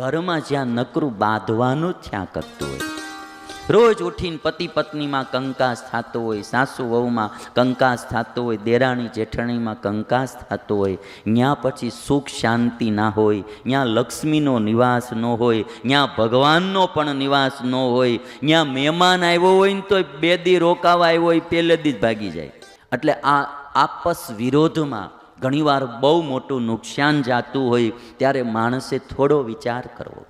ઘરમાં જ્યાં નકરું બાંધવાનું થયા કરતું હોય. રોજ ઉઠીને પતિ પત્નીમાં કંકાસ થતો હોય, સાસુ વહુમાં કંકાસ થતો હોય, દેરાણી જેઠણીમાં કંકાસ થતો હોય ત્યાં પછી સુખ શાંતિ ના હોય ત્યાં લક્ષ્મીનો નિવાસ ન હોય ત્યાં ભગવાનનો પણ નિવાસ ન હોય ત્યાં મહેમાન આવ્યો હોય ને તો બે દી રોકાવા આવ્યો હોય, પહેલે દી જ ભાગી જાય. એટલે આ આપસ વિરોધમાં ઘણીવાર બહુ મોટું નુકસાન જાતું હોય ત્યારે માણસે થોડો વિચાર કરવો.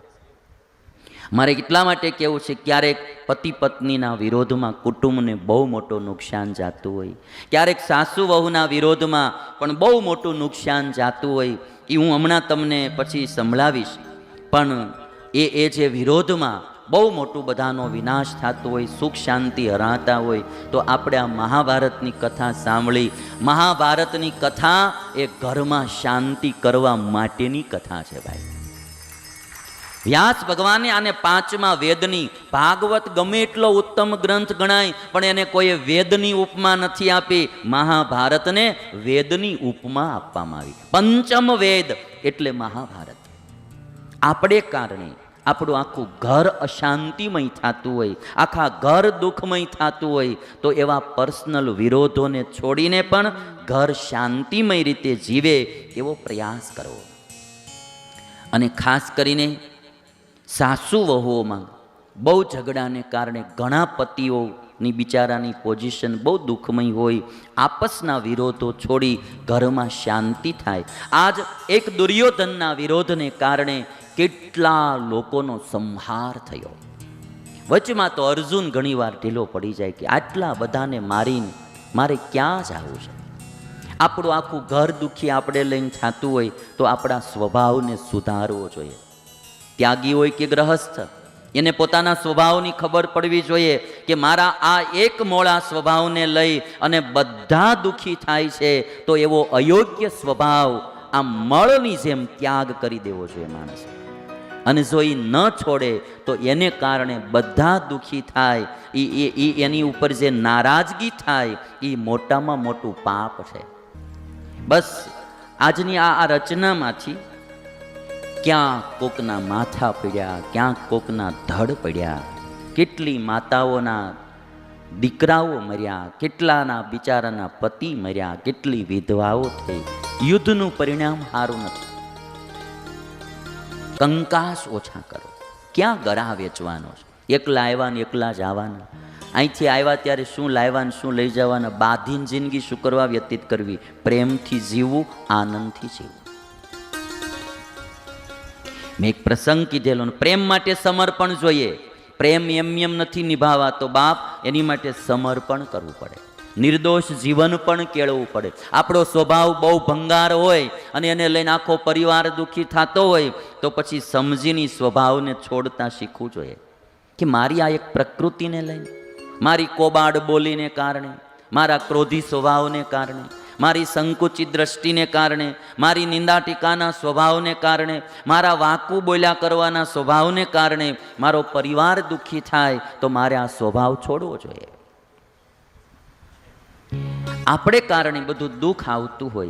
મારે એટલા માટે કહેવું છે, ક્યારેક પતિ પત્નીના વિરોધમાં કુટુંબને બહુ મોટું નુકસાન જાતું હોય. ક્યારેક સાસુ વહુના વિરોધમાં પણ બહુ મોટું નુકસાન જાતું હોય એ હું હમણાં તમને પછી સંભળાવીશ. પણ એ એ જે વિરોધમાં બહુ મોટું બધાનો વિનાશ થતો હોય, સુખ શાંતિ હરાતા હોય, તો આપણે આ મહાભારતની કથા સાંભળી. મહાભારતની કથા એ ઘરમાં શાંતિ કરવા માટેની કથા છે ભાઈ. વ્યાસ ભગવાને આને પાંચમા વેદની, ભાગવત ગમે એટલો ઉત્તમ ગ્રંથ ગણાય, પણ એને કોઈએ વેદની ઉપમા નથી આપી. મહાભારતને વેદની ઉપમા આપવામાં આવી. પંચમ વેદ એટલે મહાભારત. આપણે કારણે આપણું આખું ઘર અશાંતિમય થતું હોય, આખા ઘર દુઃખમય થતું હોય, તો એવા પર્સનલ વિરોધોને છોડીને પણ ઘર શાંતિમય રીતે જીવે એવો પ્રયાસ કરવો. અને ખાસ કરીને સાસુ વહુઓમાં બહુ ઝઘડાને કારણે ઘણા પતિઓની બિચારાની પોઝિશન બહુ દુઃખમય હોય, આપસના વિરોધો છોડી ઘરમાં શાંતિ થાય. આજ એક દુર્યોધનના વિરોધને કારણે કેટલા લોકોનો સંહાર થયો. વચમાં તો અર્જુન ઘણીવાર ઢીલો પડી જાય કે આટલા બધાને મારીને મારે ક્યાં જવું છે? આપણું આખું ઘર દુઃખી આપણે લઈને થતું હોય તો આપણા સ્વભાવને સુધારવો જોઈએ. ત્યાગી હોય કે ગ્રહસ્થ, એને પોતાના સ્વભાવની ખબર પડવી જોઈએ કે મારા આ એક મોળા સ્વભાવને લઈ અને બધા દુઃખી થાય છે તો એવો અયોગ્ય સ્વભાવ આ મળની જેમ ત્યાગ કરી દેવો જોઈએ માણસે. અને જો એ ન છોડે, તો એને કારણે બધા દુઃખી થાય. એ એ એની ઉપર જે નારાજગી થાય એ મોટામાં મોટું પાપ છે. બસ, આજની આ આ રચનામાંથી ક્યાં કોકના માથા પડ્યા ક્યાં કોકના ધડ પડ્યા. કેટલી માતાઓના દીકરાઓ મર્યા, કેટલાના બિચારાના પતિ મર્યા, કેટલી વિધવાઓ થઈ. યુદ્ધનું પરિણામ સારું નથી. કંકાસ ઓછા કરો. ક્યાં ગરા વેચવાનો છે? એકલા આવ્યા ને એકલા જ આવવાના અહીંથી આવ્યા ત્યારે શું લાવ્યા ને શું લઈ જવાના? બાધીન જિંદગી શું કરવા વ્યતીત કરવી. પ્રેમથી જીવવું, આનંદથી જીવવું. મેં એક પ્રસંગ કીધેલો પ્રેમ માટે સમર્પણ જોઈએ. પ્રેમ એમ એમ નથી નિભાવાતો બાપ, એની માટે સમર્પણ કરવું પડે. નિર્દોષ જીવન પણ કેળવવું પડે. આપણો સ્વભાવ બહુ ભંગાર હોય અને એને લઈને આખો પરિવાર દુઃખી થતો હોય, તો પછી સમજીની સ્વભાવને છોડતા શીખવું જોઈએ. કે મારી આ એક પ્રકૃતિને લઈને, મારી કોબાડ બોલીને કારણે, મારા ક્રોધી સ્વભાવને કારણે, મારી સંકુચિત દ્રષ્ટિને કારણે, મારી નિંદા ટીકાના સ્વભાવને કારણે, મારા વાકુ બોલ્યા કરવાના સ્વભાવને કારણે મારો પરિવાર દુઃખી થાય, તો મારે આ સ્વભાવ છોડવો જોઈએ. આપણે કારણે બધું દુઃખ આવતું હોય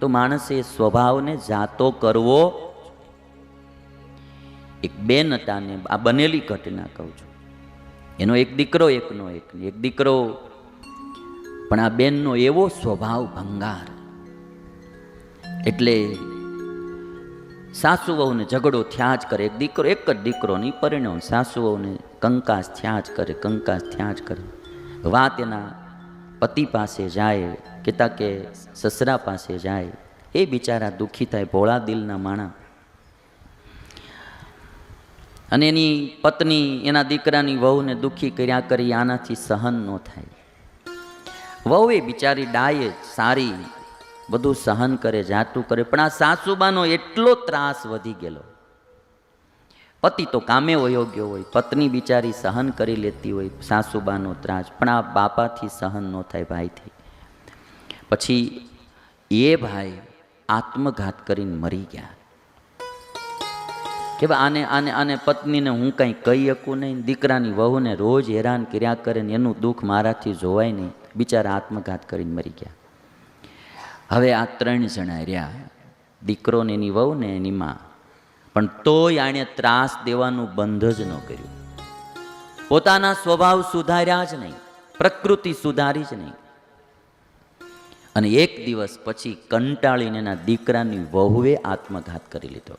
તો માણસે સ્વભાવને જાતો કરવો એક બેન હતા ને આ બનેલી ઘટના કહું છું. એનો એક દીકરો, એકનો એક એક દીકરો. પણ આ બેનનો એવો સ્વભાવ ભંગાર. એટલે સાસુ વહુને ઝઘડો થયા જ કરે. એક દીકરો, એક જ દીકરો નહીં પરિણામ સાસુ વહુને કંકાસ થયા જ કરે, કંકાસ થયા જ કરે. વાત એના પતિ પાસે જાય કેતા કે સસરા પાસે જાય, એ બિચારા દુઃખી થાય, ભોળા દિલના માણા. અને એની પત્ની, એના દીકરાની વહુને દુઃખી કર્યા કરી આનાથી સહન ન થાય. વહુ એ બિચારી ડાય સારી, બધું સહન કરે, જાતું કરે, પણ આ સાસુબાનો એટલો ત્રાસ વધી ગયેલો. પતિ તો કામે વયો હોય, પત્ની બિચારી સહન કરી લેતી હોય, સાસુબાનો ત્રાસ, પણ આ બાપાથી સહન ન થાય, ભાઈથી. પછી એ ભાઈ આત્મઘાત કરીને મરી ગયા. કે આને આને આને પત્નીને હું કંઈ કહી શકું નહીં, દીકરાની વહુને રોજ હેરાન કર્યા કરે ને એનું દુઃખ મારાથી જોવાય નહીં, બિચારા આત્મઘાત કરીને મરી ગયા. હવે આ ત્રણ જણા રહ્યા દીકરો ને એની વહુ ને એની માં. પણ તોય આણે ત્રાસ દેવાનું બંધ જ ન કર્યું. પોતાના સ્વભાવ સુધાર્યા જ નહીં, પ્રકૃતિ સુધારી જ નહીં. અને એક દિવસ પછી કંટાળીને એના દીકરાની વહુએ આત્મઘાત કરી લીધો.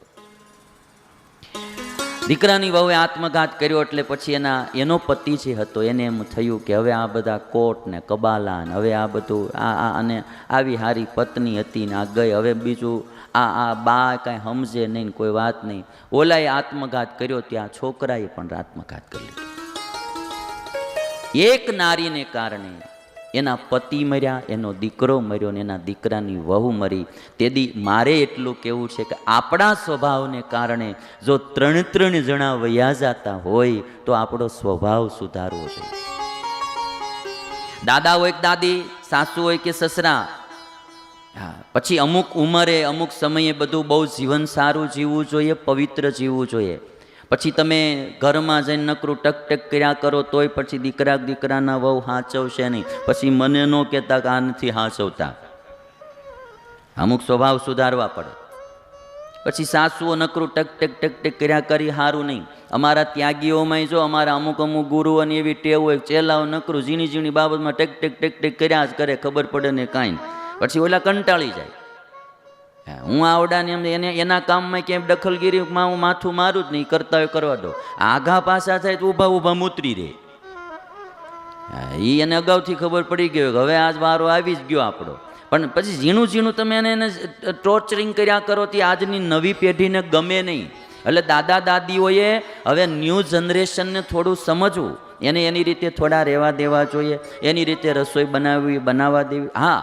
દીકરાની વહુએ આત્મઘાત કર્યો એટલે પછી એના, એનો પતિ જે હતો, એને એમ થયું કે હવે આ બધા કોટ ને કબાલા ને, હવે આ બધું, આ આ, અને આવી હારી પત્ની હતી ને આ ગઈ, હવે બીજું આ આ બા કાંઈ સમજે નહીં કોઈ વાત નહીં. ઓલાએ આત્મઘાત કર્યો ત્યાં છોકરાએ પણ આત્મઘાત કરી લીધો. એક નારીને કારણે એના પતિ મર્યા, એનો દીકરો મર્યો ને એના દીકરાની વહુ મરી. તેદી મારે એટલું કહેવું છે કે આપણા સ્વભાવને કારણે જો ત્રણ ત્રણ જણા વયા જતા હોય, તો આપણો સ્વભાવ સુધારવો જોઈએ. દાદા હોય કે દાદી, સાસુ હોય કે સસરા, હા, પછી અમુક ઉંમરે, અમુક સમયે બધું બહુ જીવન સારું જીવવું જોઈએ, પવિત્ર જીવવું જોઈએ. પછી તમે ઘરમાં જઈને નકરું ટક ટક કર્યા કરો, તોય પછી દીકરા દીકરાના વહુ હાચવશે નહીં. પછી મને ન કહેતા કે આ નથી હાચવતા. અમુક સ્વભાવ સુધારવા પડે. પછી સાસુઓ નકરું ટક ટક ટક ટક કર્યા કરી સારું નહીં. અમારા ત્યાગીઓમાં જો અમારા અમુક અમુક ગુરુઓની એવી ટેવ હોય ચેલાઓ નકરું ઝીણી ઝીણી બાબતમાં ટક ટેક ટેક ટેક કર્યા જ કરે, ખબર પડે ને કાંઈ. પછી ઓલા કંટાળી જાય. હા, આવડાને એમ એને એના કામમાં ક્યાંય દખલગીરીમાં હું માથું મારું જ નહીં કરતા હોય કરવા દો. આઘા પાછા થાય તો ઊભા ઊભા મૂતરી રહે એ એને અગાઉથી ખબર પડી ગયો હવે આજ વારો આવી જ ગયો આપણો. પણ પછી ઝીણું ઝીણું તમે એને એને ટોર્ચરિંગ કર્યા કરો તે આજની નવી પેઢીને ગમે નહીં. એટલે દાદા દાદીઓએ હવે ન્યૂ જનરેશનને થોડું સમજવું. એને એની રીતે થોડા રહેવા દેવા જોઈએ એની રીતે રસોઈ બનાવવી બનાવવા દેવી. હા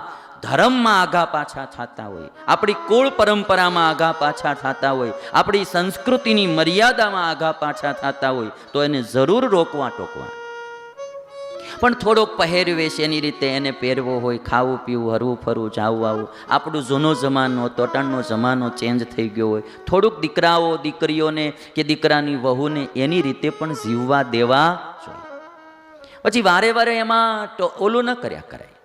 ધર્મમાં આઘા પાછા થતા હોય, આપણી કુળ પરંપરામાં આઘા પાછા થતા હોય, આપણી સંસ્કૃતિની મર્યાદામાં આઘા પાછા થતા હોય, તો એને જરૂર રોકવા ટોકવા. પણ થોડોક પહેરવેશ એની રીતે એને પહેરવો હોય, ખાવું પીવું, હરવું ફરવું, જાવું, આવું. આપણું જૂનો જમાનો તોટાણનો જમાનો ચેન્જ થઈ ગયો હોય. થોડુંક દીકરાઓ, દીકરીઓને કે દીકરાની વહુને એની રીતે પણ જીવવા દેવા જોઈએ. પછી વારે વારે એમાં તો ઓલું ન કર્યા કરાય.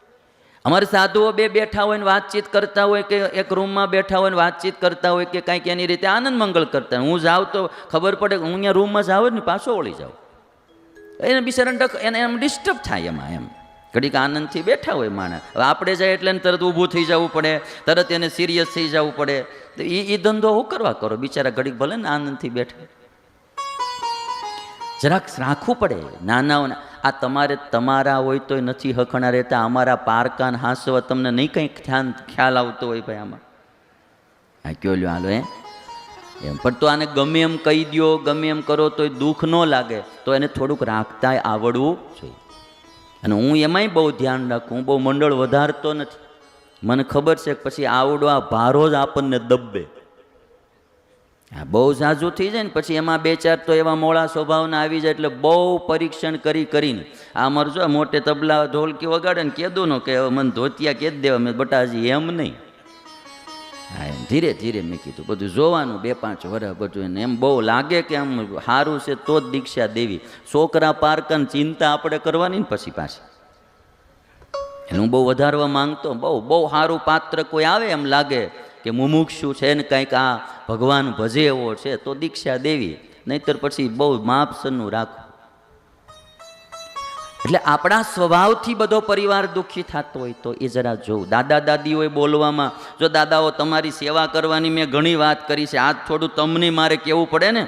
અમારે સાધુઓ બે બેઠા હોય ને વાતચીત કરતા હોય કે એક રૂમમાં બેઠા હોય ને વાતચીત કરતા હોય કે કાંઈક એની રીતે આનંદ મંગળ કરતા હું જાઉં તો ખબર પડે હું અહીંયા રૂમમાં જાઉં ને પાછો વળી જાઉં. એને બિચારાને ડક એને એમ ડિસ્ટર્બ થાય એમાં એમ. ઘડીક આનંદથી બેઠા હોય માણસ. હવે આપણે જાય એટલે તરત ઊભું થઈ જવું પડે, તરત એને સિરિયસ થઈ જવું પડે. તો એ એ ધંધો હું કરવા કરો? બિચારા ઘડીક ભલે ને આનંદથી બેઠા. જરાક રાખવું પડે. નાનાઓના આ તમારે તમારા હોય તોય નથી હખણા રહેતા અમારા પારકાન હાંસવા તમને નહીં કંઈક ધ્યાન, ખ્યાલ આવતો હોય ભાઈ આમાં. હા કયો લ્યો, હાલો એ એમ, પણ તો આને ગમે એમ કહી દો ગમે એમ કરો, તોય દુઃખ ન લાગે. તો એને થોડુંક રાખતા આવડવું જોઈએ. અને હું એમાંય બહુ ધ્યાન રાખું હું બહુ મંડળ વધારતો નથી. મને ખબર છે કે પછી આવડો આ ભારો જ આપણને દબ્બે હા બહુ ઝાઝું થઈ જાય ને, પછી એમાં બે ચાર તો એવા મોળા સ્વભાવના આવી જાય એટલે બહુ પરીક્ષણ કરી કરીને, આ મરજો મોટે તબલા ઢોલકી વગાડે ને કહેતું ન કે મને ધોતિયા કહી દેવા, મેં બટાજી, એમ નહીં. હા, એમ ધીરે ધીરે મેં કીધું, બધું જોવાનું, બે પાંચ વર્ષ બધું એને એમ બહુ લાગે કે આમ સારું છે તો જ દીક્ષા દેવી. છોકરા પારકન ચિંતા આપણે કરવાની ને પછી પાછી. એટલે હું બહુ વધારવા માંગતો, બહુ બહુ સારું પાત્ર કોઈ આવે એમ લાગે કે મુમુક્ષુ છે ને કંઈક આ ભગવાન ભજે એવો છે, તો દીક્ષા દેવી, નહીતર પછી બહુ માપસરનું રાખવું. એટલે આપણા સ્વભાવથી બધો પરિવાર દુઃખી થતો હોય તો એ જરા જોવું. દાદા દાદીઓએ બોલવામાં, જો દાદાઓ તમારી સેવા કરવાની મેં ઘણી વાત કરી છે, આજ થોડું તમને મારે કહેવું પડે ને?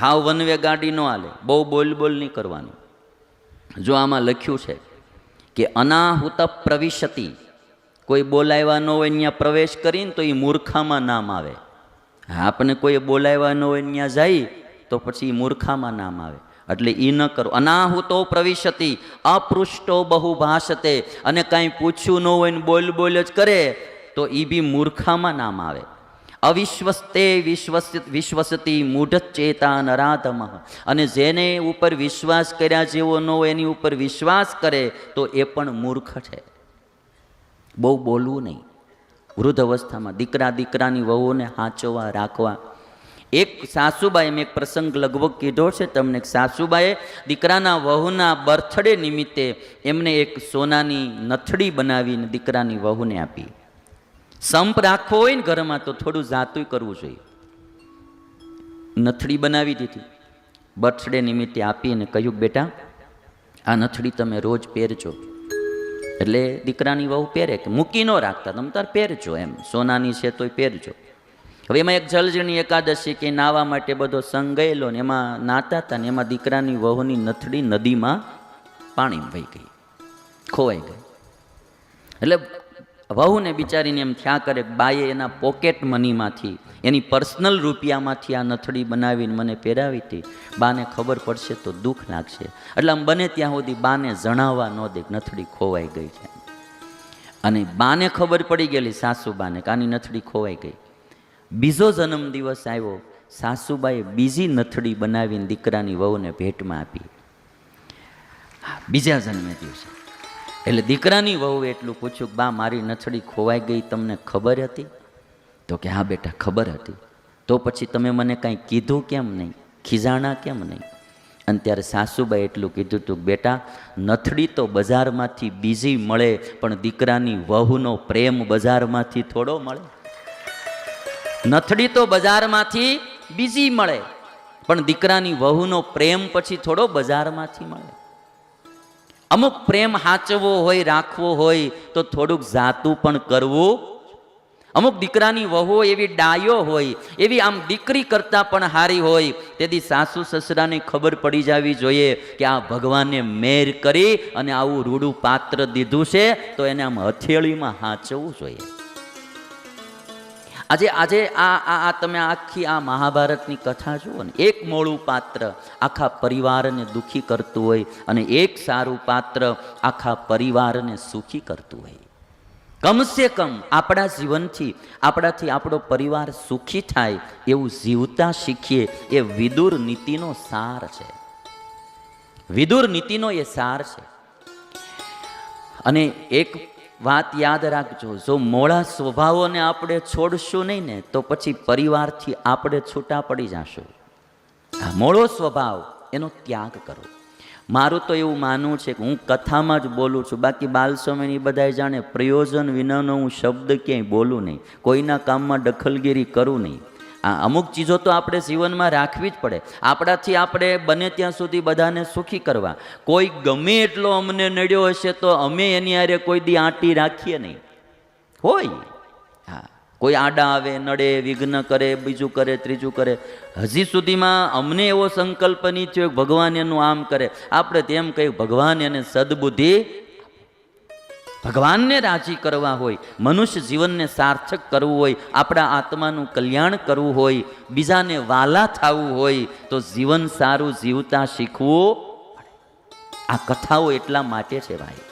હાવ વનવે ગાડી ન હાલે, બહુ બોલ બોલ નહીં કરવાનું. જો આમાં લખ્યું છે કે અનાહુત પ્રવિશતિ કોઈ બોલાવ્યા ન હોય ત્યાં પ્રવેશ કરીને તો એ મૂર્ખામાં નામ આવે. આપણે કોઈ બોલાવ્યા ન હોય ત્યાં જાય તો પછી મૂર્ખામાં નામ આવે. એટલે એ ન કરો. અનાહુતો પ્રવિશતી, અપૃષ્ટો બહુ ભાષતે અને કાંઈ પૂછ્યું ન હોય ને બોલ બોલ જ કરે તો એ બી મૂર્ખામાં નામ આવે. અવિશ્વસ્તે વિશ્વસ, વિશ્વસતી મૂઢ ચેતા નરાધમ અને જેને ઉપર વિશ્વાસ કર્યા જેવો ન હોય એની ઉપર વિશ્વાસ કરે તો એ પણ મૂર્ખ છે. બહુ બોલવું નહીં. વૃદ્ધ અવસ્થામાં દીકરા દીકરાની વહુને હાંચવા, રાખવા. એક સાસુબાએ મેં એક પ્રસંગ લગભગ કીધો છે તમને. સાસુબાએ દીકરાના વહુના બર્થડે નિમિત્તે એમને એક સોનાની નથડી બનાવીને દીકરાની વહુને આપી. સંપ રાખવો હોય ને ઘરમાં તો થોડું જાતું કરવું જોઈએ. નથડી બનાવી દીધી. બર્થડે નિમિત્તે આપી અને કહ્યું, બેટા, આ નથડી તમે રોજ પહેરજો. એટલે દીકરાની વહુ પહેરે કે મૂકી ન રાખતા. તમે તાર પહેરજો એમ. સોનાની છે તોય પહેરજો. હવે એમાં એક જલજણી એકાદશી કે નાવા માટે બધો સંગ ગયેલો ને એમાં નાતા હતા ને એમાં દીકરાની વહુની નથડી નદીમાં પાણી વહી ગઈ. ખોવાઈ ગઈ. એટલે વહુને બિચારીને એમ થયા કરે બાએ એના પોકેટ મનીમાંથી એની પર્સનલ રૂપિયામાંથી આ નથડી બનાવીને મને પહેરાવી હતી. બાને ખબર પડશે તો દુઃખ લાગશે. એટલે આમ બને ત્યાં સુધી બાને જણાવવા ન દે નથડી ખોવાઈ ગઈ છે. અને બાને ખબર પડી ગયેલી સાસુબાને કે આની નથડી ખોવાઈ ગઈ. બીજો જન્મ દિવસ આવ્યો. સાસુબાએ બીજી નથડી બનાવીને દીકરાની વહુને ભેટમાં આપી. બીજા જન્મે દિવસે. એટલે દીકરાની વહુ એટલું પૂછ્યું બા, મારી નથડી ખોવાઈ ગઈ, તમને ખબર હતી? તો કે, હા બેટા, ખબર હતી. તો પછી તમે મને કાંઈ કીધું કેમ નહીં? ખીજાણા કેમ નહીં? અને ત્યારે સાસુબાઈ એટલું કીધું હતું બેટા, નથડી તો બજારમાંથી બીજી મળે, પણ દીકરાની વહુનો પ્રેમ બજારમાંથી થોડો મળે. નથડી તો બજારમાંથી બીજી મળે, પણ દીકરાની વહુનો પ્રેમ પછી થોડો બજારમાંથી મળે. અમુક પ્રેમ હાચવો હોય, રાખવો હોય, તો થોડુંક જાતું પણ કરવું. અમુક દીકરાની વહુ એવી ડાયો હોય, એવી આમ દીકરી કરતાં પણ હારી હોય, તેથી સાસુ સસરાને ખબર પડી જવી જોઈએ કે આ ભગવાને મેર કરી અને આવું રૂડું પાત્ર દીધું છે, તો એને આમ હથેળીમાં હાચવવું જોઈએ. આજે આજે આ આ તમે આખી આ મહાભારતની કથા જુઓ ને, એક મોળું પાત્ર આખા પરિવારને દુઃખી કરતું હોય અને એક સારું પાત્ર આખા પરિવારને સુખી કરતું હોય. કમસે કમ આપણા જીવનથી, આપણાથી આપણો પરિવાર સુખી થાય એવું જીવતા શીખીએ એ વિદુર નીતિનો સાર છે. વિદુર નીતિનો એ સાર છે. અને એક વાત યાદ રાખજો, જો મોળા સ્વભાવોને આપણે છોડશું નહીં ને, તો પછી પરિવારથી આપણે છૂટા પડી જશું. આ મોળો સ્વભાવ, એનો ત્યાગ કરો. મારું તો એવું માનવું છે કે હું કથામાં જ બોલું છું, બાકી બાલ સમયની બધાય જાણે પ્રયોજન વિનાનો હું શબ્દ ક્યાંય બોલું નહીં. કોઈના કામમાં દખલગીરી કરું નહીં. આ અમુક ચીજો તો આપણે જીવનમાં રાખવી જ પડે. આપણાથી આપણે બને ત્યાં સુધી બધાને સુખી કરવા. કોઈ ગમે એટલો અમને નડ્યો હશે તો અમે એની હારે કોઈ દી આંટી રાખીએ નહીં. હોય. હા. કોઈ આડા આવે, નડે, વિઘ્ન કરે, બીજું કરે, ત્રીજું કરે. હજી સુધીમાં અમને એવો સંકલ્પ નહીં થયો કે ભગવાન એનું આમ કરે. આપણે તેમ કહ્યું, ભગવાન એને સદબુદ્ધિ ભગવાનને રાજી કરવા હોય, મનુષ્ય જીવનને સાર્થક કરવું હોય, આપણા આત્માનું કલ્યાણ કરવું હોય, બીજાને વાલા થવું હોય, તો જીવન સારું જીવતા શીખવું આ કથાઓ એટલા માટે છે ભાઈ.